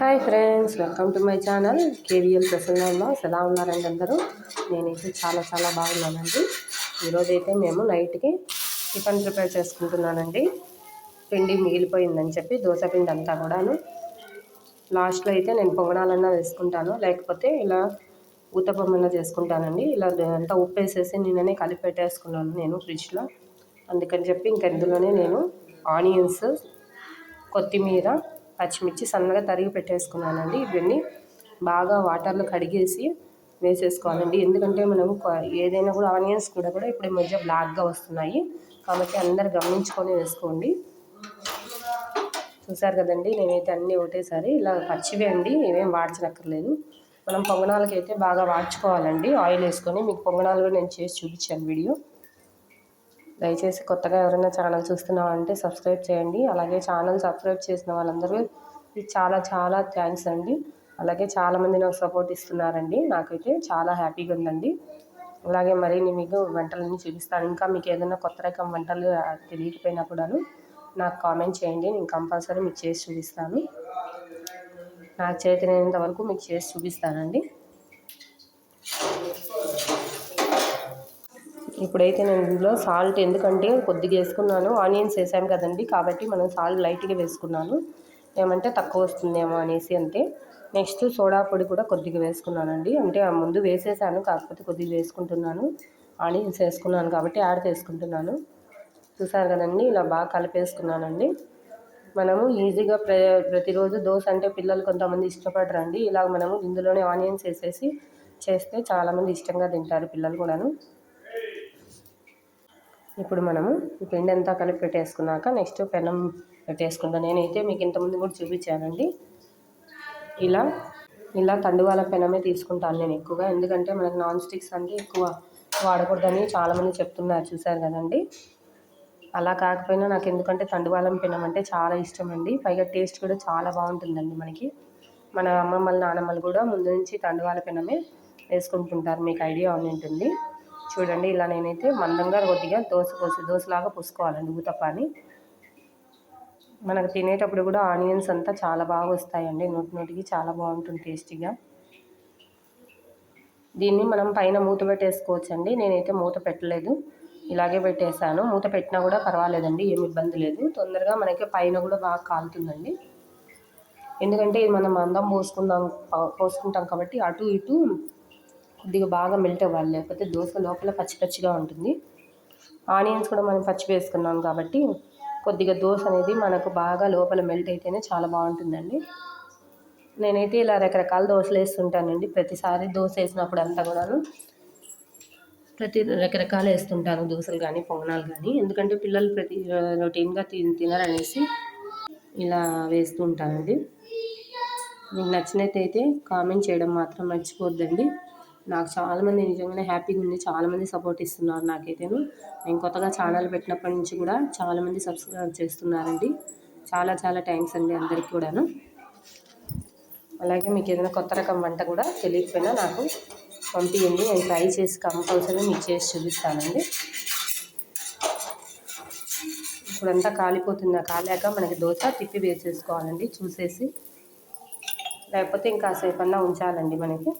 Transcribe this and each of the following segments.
Hi friends welcome to my channel. KVL Prasanna ఎలా ఉన్నారండి అందరూ? నేనైతే చాలా చాలా బాగున్నానండి. ఈరోజు అయితే మేము నైట్కి టిఫిన్ ప్రిపేర్ చేసుకుంటున్నానండి. పిండి మిగిలిపోయిందని చెప్పి దోశ పిండి అంతా కూడాను. లాస్ట్లో అయితే నేను పొంగనాలన్నా వేసుకుంటాను. లేకపోతే ఇలా ఊతపమ్మన్నా చేసుకుంటానండి. ఇలా అంతా ఉప్పు వేసేసి నిన్ననే కలిపి పెట్టేసుకున్నాను నేను ఫ్రిడ్జ్లో. అందుకని చెప్పి ఇంక ఇందులోనే నేను ఆనియన్స్ కొత్తిమీర పచ్చిమిర్చి సన్నగా తరిగి పెట్టేసుకున్నానండి. ఇవన్నీ బాగా వాటర్లో కడిగేసి వేసేసుకోవాలండి. ఎందుకంటే మనం ఏదైనా కూడా ఆనియన్స్ కూడా కూడా ఇప్పుడు మధ్య బ్లాక్గా వస్తున్నాయి. కాబట్టి అందరు గమనించుకొని వేసుకోండి. చూసారు కదండి నేనైతే అన్నీ ఒకటేసారి ఇలా పచ్చివే అండి ఏమేం వాడ్చనక్కర్లేదు. మనం పొంగనాలకి బాగా వాడ్చుకోవాలండి. ఆయిల్ వేసుకొని మీకు పొంగనాలు కూడా నేను చేసి చూపించాను వీడియో. దయచేసి కొత్తగా ఎవరైనా ఛానల్ చూస్తున్నామంటే సబ్స్క్రైబ్ చేయండి. అలాగే ఛానల్ సబ్స్క్రైబ్ చేసిన వాళ్ళందరూ చాలా చాలా థ్యాంక్స్ అండి. అలాగే చాలామంది నాకు సపోర్ట్ ఇస్తున్నారండి. నాకైతే చాలా హ్యాపీగా ఉందండి. అలాగే మరిన్ని మీకు వంటలన్నీ చూపిస్తాను. ఇంకా మీకు ఏదైనా కొత్త రకం వంటలు తెలియకపోయినా కూడాను నాకు కామెంట్ చేయండి. నేను కంపల్సరీ మీకు చేసి చూపిస్తాను. నాకు చేతినంత వరకు మీకు చేసి చూపిస్తానండి. ఇప్పుడైతే నేను ఇందులో సాల్ట్ ఎందుకంటే కొద్దిగా వేసుకున్నాను ఆనియన్స్ వేసాము కదండి. కాబట్టి మనం సాల్ట్ లైట్గా వేసుకున్నాను. ఏమంటే తక్కువ వస్తుందేమో అనేసి అంతే. నెక్స్ట్ సోడా పొడి కూడా కొద్దిగా వేసుకున్నానండి. అంటే ముందు వేసేసాను కాకపోతే కొద్దిగా వేసుకుంటున్నాను. ఆనియన్స్ వేసుకున్నాను కాబట్టి యాడ్ చేసుకుంటున్నాను. చూసారు కదండి ఇలా బాగా కలిపేసుకున్నానండి. మనము ఈజీగా ప్ర ప్రతిరోజు దోశ అంటే పిల్లలు కొంతమంది ఇష్టపడరండి. ఇలా మనము ఇందులోనే ఆనియన్స్ వేసేసి చేస్తే చాలామంది ఇష్టంగా తింటారు పిల్లలు కూడాను. ఇప్పుడు మనము ఈ పిండి అంతా కలిపి పెట్టేసుకున్నాక నెక్స్ట్ పెనం పెట్టేసుకుంటాను నేనైతే మీకు ఇంతకుముందు కూడా చూపించానండి. ఇలా ఇలా తండువాల పెనమే తీసుకుంటాను నేను ఎక్కువగా. ఎందుకంటే మనకు నాన్ స్టిక్స్ అంటే ఎక్కువ వాడకూడదని చాలామంది చెప్తున్నారు. చూసారు కదండి? అలా కాకపోయినా నాకు ఎందుకంటే తండువాలం పెనం అంటే చాలా ఇష్టం అండి. పైగా టేస్ట్ కూడా చాలా బాగుంటుందండి మనకి. మన అమ్మమ్మలు నానమ్మలు కూడా ముందు నుంచి తండువాల పెనమే వేసుకుంటుంటారు. మీకు ఐడియా ఉంటుంది. చూడండి ఇలా నేనైతే మందంగా కొద్దిగా దోశ పోసి దోశలాగా పోసుకోవాలండి ఊతప్పాని. మనకు తినేటప్పుడు కూడా ఆనియన్స్ అంతా చాలా బాగా వస్తాయండి నోటి నోటికి చాలా బాగుంటుంది టేస్టీగా. దీన్ని మనం పైన మూత పెట్టేసుకోవచ్చు అండి నేనైతే మూత పెట్టలేదు ఇలాగే పెట్టేశాను. మూత పెట్టినా కూడా పర్వాలేదండి ఏమి ఇబ్బంది లేదు. తొందరగా మనకి పైన కూడా బాగా కాలుతుందండి. ఎందుకంటే ఇది మనం అందం పోసుకుందాం పోసుకుంటాం కాబట్టి అటు ఇటు కొద్దిగా బాగా మెల్ట్ అవ్వాలి. లేకపోతే దోశ లోపల పచ్చి పచ్చిగా ఉంటుంది. ఆనియన్స్ కూడా మనం పచ్చి వేసుకున్నాం కాబట్టి కొద్దిగా దోశ అనేది మనకు బాగా లోపల మెల్ట్ అయితేనే చాలా బాగుంటుందండి. నేనైతే ఇలా రకరకాల దోశలు వేస్తుంటానండి. ప్రతిసారి దోశ వేసినప్పుడు అంతా కూడాను ప్రతి రకరకాలు వేస్తుంటాను. దోశలు కానీ పొంగనాలు కానీ ఎందుకంటే పిల్లలు ప్రతి రొటీన్గా తిన తినరనేసి ఇలా వేస్తూ ఉంటానండి మీకు నచ్చినట్టయితే కామెంట్ చేయడం మాత్రం మర్చిపోద్దండి. నాకు చాలామంది నిజంగానే హ్యాపీగా ఉంది చాలామంది సపోర్ట్ ఇస్తున్నారు నాకైతేను. నేను కొత్తగా ఛానల్ పెట్టినప్పటి నుంచి కూడా చాలామంది సబ్స్క్రైబ్ చేస్తున్నారండి. చాలా చాలా థ్యాంక్స్ అండి అందరికీ కూడాను. అలాగే మీకు ఏదైనా కొత్త రకం వంట కూడా తెలియకపోయినా నాకు పంపించండి నేను ట్రై చేసి కంపల్సరీ మీకు చేసి చూపిస్తానండి. ఇప్పుడంతా కాలిపోతుందా? కాలేక మనకి దోశ తిప్పి వేసేసుకోవాలండి చూసేసి. లేకపోతే ఇంకాసేపన్నా ఉంచాలండి మనకి.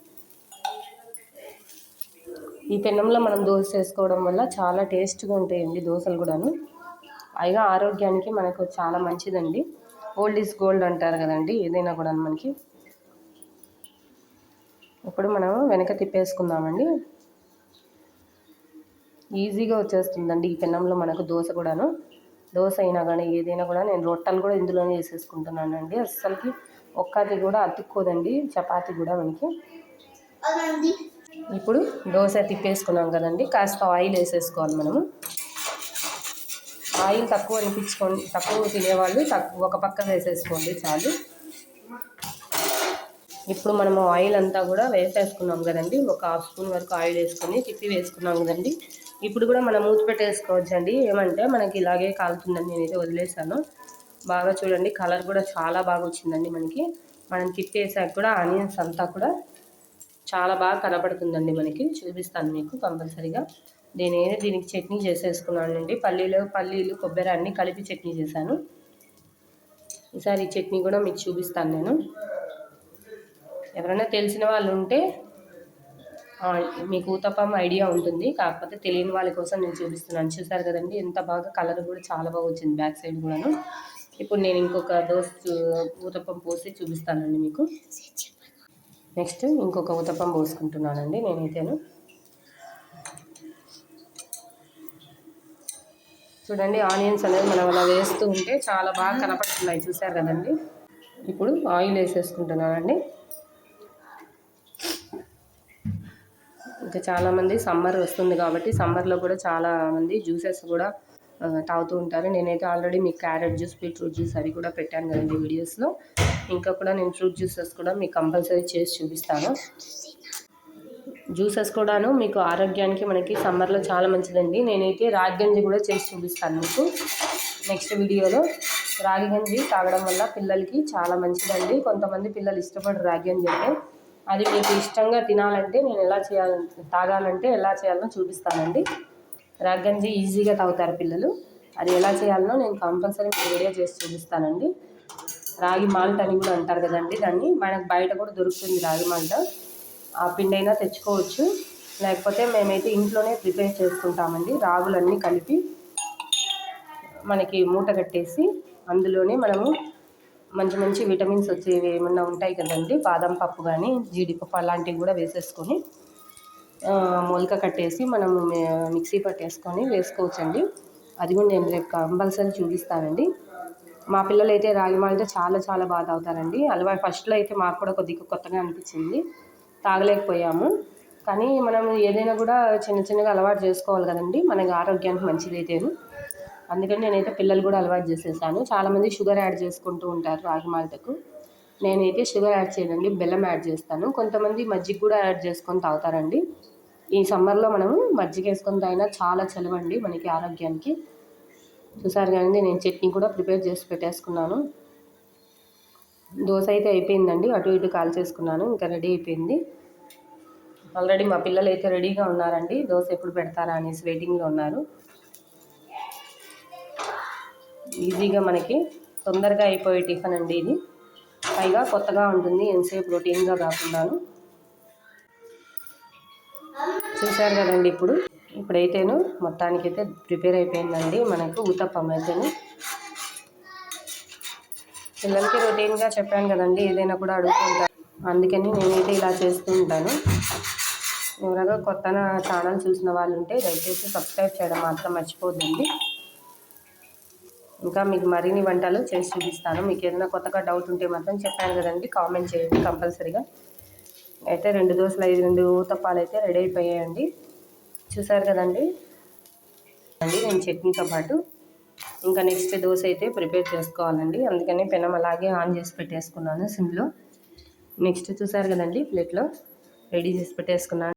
ఈ పెనంలో మనం దోశ వేసుకోవడం వల్ల చాలా టేస్ట్గా ఉంటాయండి దోశలు కూడాను. పైగా ఆరోగ్యానికి మనకు చాలా మంచిదండి. ఓల్డ్ ఈజ్ గోల్డ్ అంటారు కదండి ఏదైనా కూడా మనకి. ఇప్పుడు మనం వెనక తిప్పేసుకుందామండి. ఈజీగా వచ్చేస్తుందండి ఈ పెనంలో మనకు దోశ కూడాను. దోశ అయినా కానీ ఏదైనా కూడా నేను రొట్టెలు కూడా ఇందులోనే వేసేసుకుంటున్నానండి. అస్సలకి ఒక్కది కూడా అతుక్కోదండి చపాతి కూడా మనకి. ఇప్పుడు దోశ తిప్పేసుకున్నాం కదండి. కాస్త ఆయిల్ వేసేసుకోవాలి మనము ఆయిల్ తక్కువ అనిపించుకోండి తక్కువ తినేవాళ్ళు తక్కువ ఒక పక్క వేసేసుకోండి చాలు. ఇప్పుడు మనము ఆయిల్ అంతా కూడా వేసేసుకున్నాం కదండి. ఒక హాఫ్ స్పూన్ వరకు ఆయిల్ వేసుకొని తిప్పి వేసుకున్నాం కదండి. ఇప్పుడు కూడా మనం మూత పెట్టేసుకోవచ్చు అండి ఏమంటే మనకి ఇలాగే కాలుతుందని నేనైతే వదిలేసాను బాగా చూడండి కలర్ కూడా చాలా బాగా వచ్చిందండి మనకి. మనం తిప్పేసాక కూడా ఆనియన్స్ అంతా కూడా చాలా బాగా కనబడుతుందండి మనకి. చూపిస్తాను మీకు కంపల్సరీగా. నేను దీనికి చట్నీ చేసేసుకున్నానండి పల్లీలు పల్లీలు కొబ్బరి అన్నీ కలిపి చట్నీ చేశాను. ఈసారి ఈ చట్నీ కూడా మీకు చూపిస్తాను నేను. ఎవరైనా తెలిసిన వాళ్ళు ఉంటే మీకు ఊతప్పం ఐడియా ఉంటుంది. కాకపోతే తెలియని వాళ్ళ కోసం నేను చూపిస్తున్నాను. చూసారు కదండి ఎంత బాగా కలర్ కూడా చాలా బాగా వచ్చింది బ్యాక్ సైడ్ కూడాను. ఇప్పుడు నేను ఇంకొక దోశ చూ- ఊతప్పం పోసి చూపిస్తానండి మీకు. నెక్స్ట్ ఇంకొక ఉతప్పం పోసుకుంటున్నానండి నేనైతేను. చూడండి ఆనియన్స్ అనేది మనం అలా వేస్తూ ఉంటే చాలా బాగా కనపడుతున్నాయి చూసారు కదండి? ఇప్పుడు ఆయిల్ వేసేసుకుంటున్నానండి. ఇంకా చాలామంది సమ్మర్ వస్తుంది కాబట్టి సమ్మర్లో కూడా చాలామంది జ్యూసెస్ కూడా తాగుతూ ఉంటారు. నేనైతే ఆల్రెడీ మీకు క్యారెట్ జ్యూస్ బీట్రూట్ జ్యూస్ అవి కూడా పెట్టాను కదండి వీడియోస్లో. ఇంకా కూడా నేను ఫ్రూట్ జ్యూసెస్ కూడా మీకు కంపల్సరీ చేసి చూపిస్తాను. జ్యూసెస్ కూడాను మీకు ఆరోగ్యానికి మనకి సమ్మర్లో చాలా మంచిదండి. నేనైతే రాగి గంజి కూడా చేసి చూపిస్తాను మీకు. నెక్స్ట్ వీడియోలో రాగి గంజి తాగడం వల్ల పిల్లలకి చాలా మంచిదండి. కొంతమంది పిల్లలు ఇష్టపడరు రాగి గంజి అంటే అది మీకు ఇష్టంగా తినాలంటే నేను ఎలా చేయాలి తాగాలంటే ఎలా చేయాలో చూపిస్తానండి. రాగంజి గంజి ఈజీగా తాగుతారు పిల్లలు. అది ఎలా చేయాలనో నేను కంపల్సరీ వీడియో చేసి చూపిస్తానండి. రాగి మాల్ట్ అని కూడా అంటారు కదండి దాన్ని. మనకు బయట కూడా దొరుకుతుంది రాగి మాల్ట్. ఆ పిండి అయినా తెచ్చుకోవచ్చు. లేకపోతే మేమైతే ఇంట్లోనే ప్రిపేర్ చేసుకుంటామండి. రాగులన్నీ కలిపి మనకి మూట కట్టేసి అందులోనే మనము మంచి మంచి విటమిన్స్ వచ్చేవి ఏమన్నా ఉంటాయి కదండి. బాదం పప్పు కానీ జీడిపప్పు అలాంటివి కూడా వేసేసుకొని మొలక కట్టేసి మనము మిక్సీ పట్టేసుకొని వేసుకోవచ్చండి. అది కూడా నేను రేపు కంపల్సరీ చూపిస్తానండి. మా పిల్లలు అయితే రాగి మాల్ట్ చాలా చాలా బాధ అవుతారండి అలవాటు ఫస్ట్లో అయితే మాకు కూడా కొద్దిగా కొత్తగా అనిపించింది. తాగలేకపోయాము. కానీ మనం ఏదైనా కూడా చిన్న చిన్నగా అలవాటు చేసుకోవాలి కదండి. మనకి ఆరోగ్యానికి మంచిదైతేను అందుకని నేనైతే పిల్లలు కూడా అలవాటు చేసేసాను. చాలామంది షుగర్ యాడ్ చేసుకుంటూ ఉంటారు రాగి మాల్టకు. నేనైతే షుగర్ యాడ్ చేయనండి బెల్లం యాడ్ చేస్తాను. కొంతమంది మజ్జిగ కూడా యాడ్ చేసుకొని తాగుతారండి. ఈ సమ్మర్లో మనము మజ్జిగ వేసుకొని తాగినా చాలా చలవండి మనకి ఆరోగ్యానికి. చూసారు కానీ నేను చట్నీ కూడా ప్రిపేర్ చేసి పెట్టేసుకున్నాను. దోశ అయితే అయిపోయిందండి అటు ఇటు కాల్ చేసుకున్నాను ఇంకా రెడీ అయిపోయింది. ఆల్రెడీ మా పిల్లలు అయితే రెడీగా ఉన్నారండి దోశ ఎప్పుడు పెడతారా అనేసి వెయిటింగ్లో ఉన్నారు. ఈజీగా మనకి తొందరగా అయిపోయే టిఫిన్ అండి ఇది. పైగా కొత్తగా ఉంటుంది ఎంతసేపు రొటీన్గా కాకుండాను. చూశారు కదండి ఇప్పుడు. ఇప్పుడైతేను మొత్తానికైతే ప్రిపేర్ అయిపోయిందండి మనకు ఊతప్పం అయితేను. పిల్లలకి రొటీన్గా చెప్పాను కదండి ఏదైనా కూడా అడుగుతుంటాను అందుకని నేనైతే ఇలా చేస్తూ ఉంటాను. ఎవరైనా కొత్త ఛానల్ చూసిన వాళ్ళు ఉంటే దయచేసి సబ్స్క్రైబ్ చేయడం మాత్రం మర్చిపోద్దండి. ఇంకా మీకు మరిన్ని వంటలు చేసి చూపిస్తాను. మీకు ఏదైనా కొత్తగా డౌట్ ఉంటే మాత్రం చెప్పాను కదండి. కామెంట్ చేయండి కంపల్సరీగా. అయితే రెండు దోశలు ఐదు రెండు ఊతప్పాలు అయితే రెడీ అయిపోయాయండి. చూసారు కదండి? అండి నేను చట్నీతో పాటు ఇంకా నెక్స్ట్ దోశ అయితే ప్రిపేర్ చేసుకోవాలండి. అందుకని పెనం అలాగే ఆన్ చేసి పెట్టేసుకున్నాను సిమ్లో నెక్స్ట్ చూసారు కదండి ప్లేట్లో రెడీ చేసి పెట్టేసుకున్నాను.